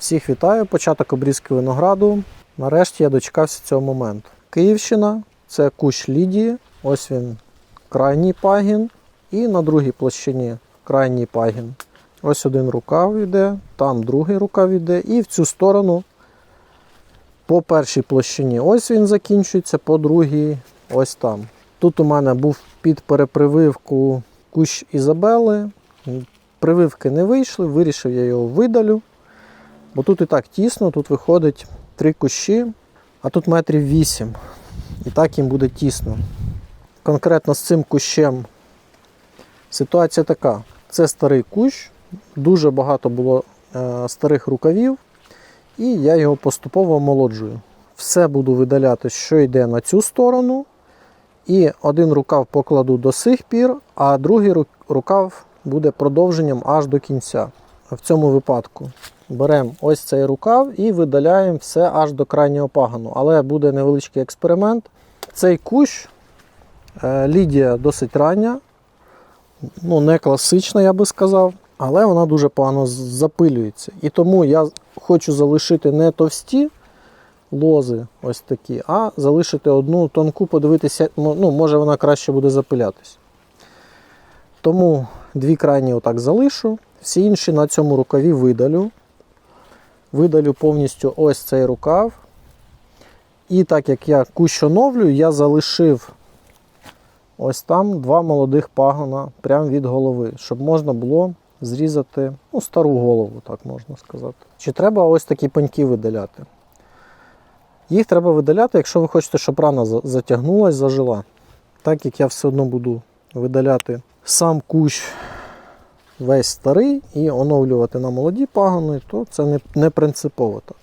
Всіх вітаю! Початок обрізки винограду. Нарешті я дочекався цього моменту. Київщина це кущ Лідії. Ось він крайній пагін. І на другій площині крайній пагін. Ось один рукав йде, там другий рукав йде, і в цю сторону по першій площині ось він закінчується, по другій ось там. Тут у мене був під перепрививку кущ Ізабели. Прививки не вийшли, вирішив я його видалю. Бо тут і так тісно, тут виходить три кущі, а тут метрів 8. І так їм буде тісно. Конкретно з цим кущем ситуація така: це старий кущ, дуже багато було е, старих рукавів, і я його поступово омолоджую. Все буду видаляти, що йде на цю сторону. І один рукав покладу до сих пір, а другий рукав буде продовженням аж до кінця. В цьому випадку беремо ось цей рукав і видаляємо все аж до крайнього пагану. Але буде невеличкий експеримент. Цей кущ е, Лідія досить рання, ну не класична, я би сказав, але вона дуже погано запилюється. І тому я хочу залишити не товсті лози, ось такі, а залишити одну тонку, подивитися, ну, може вона краще буде запилятись. Тому дві крайні отак залишу, всі інші на цьому рукаві видалю. Видалю повністю ось цей рукав. І так як я кущ оновлюю, я залишив ось там два молодих пагона прямо від голови, щоб можна було зрізати ну, стару голову, так можна сказати. Чи треба ось такі пеньки видаляти? Їх треба видаляти, якщо ви хочете, щоб рана за- затягнулась, зажила. Так як я все одно буду видаляти сам кущ весь старий і оновлювати на молоді пагони, то це не, не принципово так.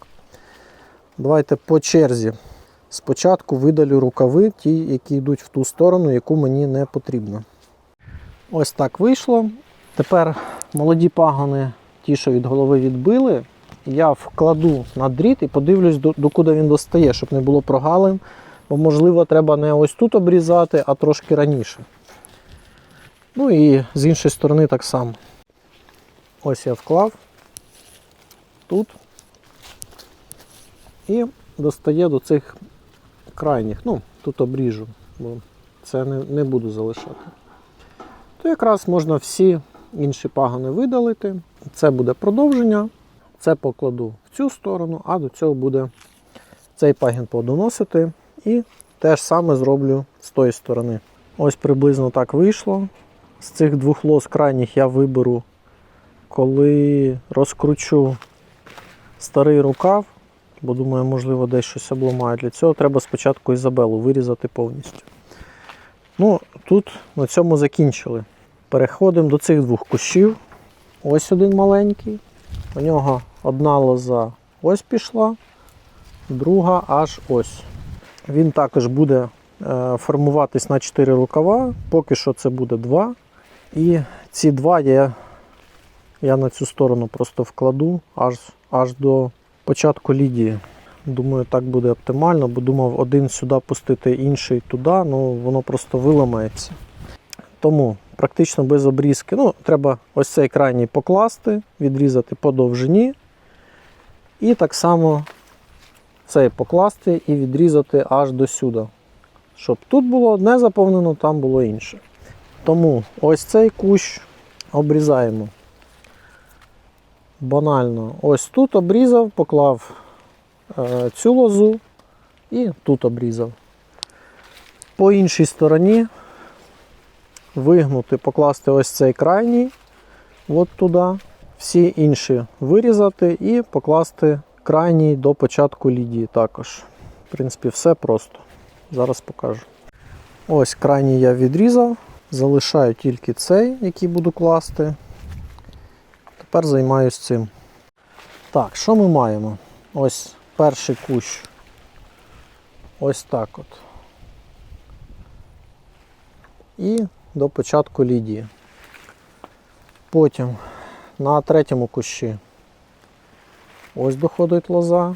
Давайте по черзі. Спочатку видалю рукави, ті, які йдуть в ту сторону, яку мені не потрібно. Ось так вийшло. Тепер молоді пагони, ті, що від голови відбили, я вкладу на дріт і подивлюсь, докуди він достає, щоб не було прогалин. Бо, можливо, треба не ось тут обрізати, а трошки раніше. Ну і з іншої сторони так само. Ось я вклав тут і достає до цих крайніх. Ну, тут обріжу, бо це не, не буду залишати. То якраз можна всі інші пагони видалити. Це буде продовження. Це покладу в цю сторону, а до цього буде цей пагін подоносити. І те ж саме зроблю з тої сторони. Ось приблизно так вийшло. З цих двох лос крайніх я виберу, коли розкручу старий рукав, бо думаю, можливо, десь щось обламаю. Для цього треба спочатку Ізабелу вирізати повністю. Ну, тут на цьому закінчили. Переходимо до цих двох кущів. Ось один маленький. У нього одна лоза ось пішла, друга аж ось. Він також буде е, формуватись на 4 рукава. Поки що це буде 2. І ці два я, я на цю сторону просто вкладу аж, аж до початку лідії. Думаю, так буде оптимально, бо думав один сюди пустити, інший туди, ну воно просто виламається. Тому практично без обрізки. Ну, треба ось цей крайній покласти, відрізати по довжині. І так само цей покласти і відрізати аж до сюди. Щоб тут було одне заповнено, там було інше. Тому ось цей кущ обрізаємо. Банально. Ось тут обрізав, поклав е, цю лозу і тут обрізав. По іншій стороні вигнути, покласти ось цей крайній от туди. Всі інші вирізати і покласти крайній до початку лідії також. В принципі, все просто. Зараз покажу. Ось крайній я відрізав. Залишаю тільки цей, який буду класти. Тепер займаюся цим. Так, що ми маємо? Ось перший кущ. Ось так от. І до початку лідії. Потім на третьому кущі ось доходить лоза.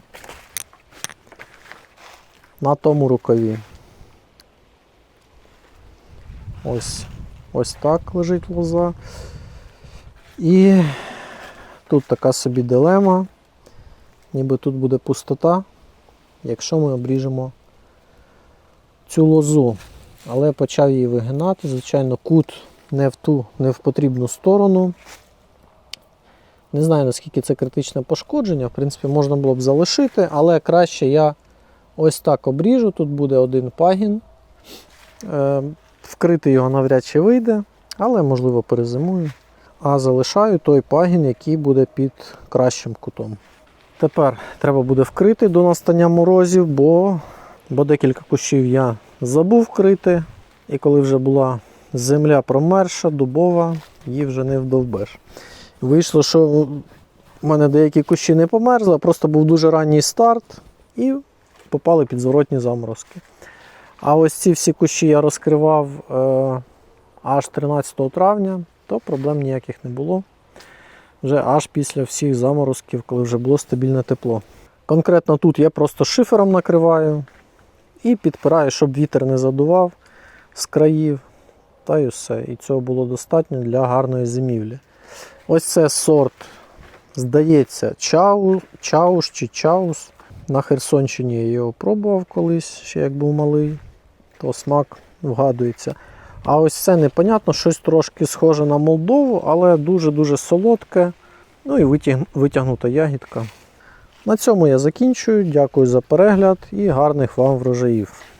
На тому рукаві. Ось, ось так лежить лоза. І тут така собі дилема. ніби тут буде пустота, якщо ми обріжемо цю лозу. Але почав її вигинати. Звичайно, кут не в ту, не в потрібну сторону. Не знаю, наскільки це критичне пошкодження. В принципі, можна було б залишити, але краще я ось так обріжу. Тут буде один пагін. Вкрити його навряд чи вийде, але можливо перезимую. А залишаю той пагін, який буде під кращим кутом. Тепер треба буде вкрити до настання морозів, бо, бо декілька кущів я забув вкрити. І коли вже була земля промерша, дубова, її вже не вдовбеш. Вийшло, що в мене деякі кущі не померзли, а просто був дуже ранній старт і попали під зворотні заморозки. А ось ці всі кущі я розкривав е, аж 13 травня, то проблем ніяких не було. Вже аж після всіх заморозків, коли вже було стабільне тепло. Конкретно тут я просто шифером накриваю і підпираю, щоб вітер не задував з країв. Та й все. І цього було достатньо для гарної зимівлі. Ось це сорт, здається, чау, чауш чи чаус. На Херсонщині я його пробував колись, ще як був малий, то смак вгадується. А ось це непонятно, щось трошки схоже на Молдову, але дуже-дуже солодке. Ну і витяг- витягнута ягідка. На цьому я закінчую. Дякую за перегляд і гарних вам врожаїв.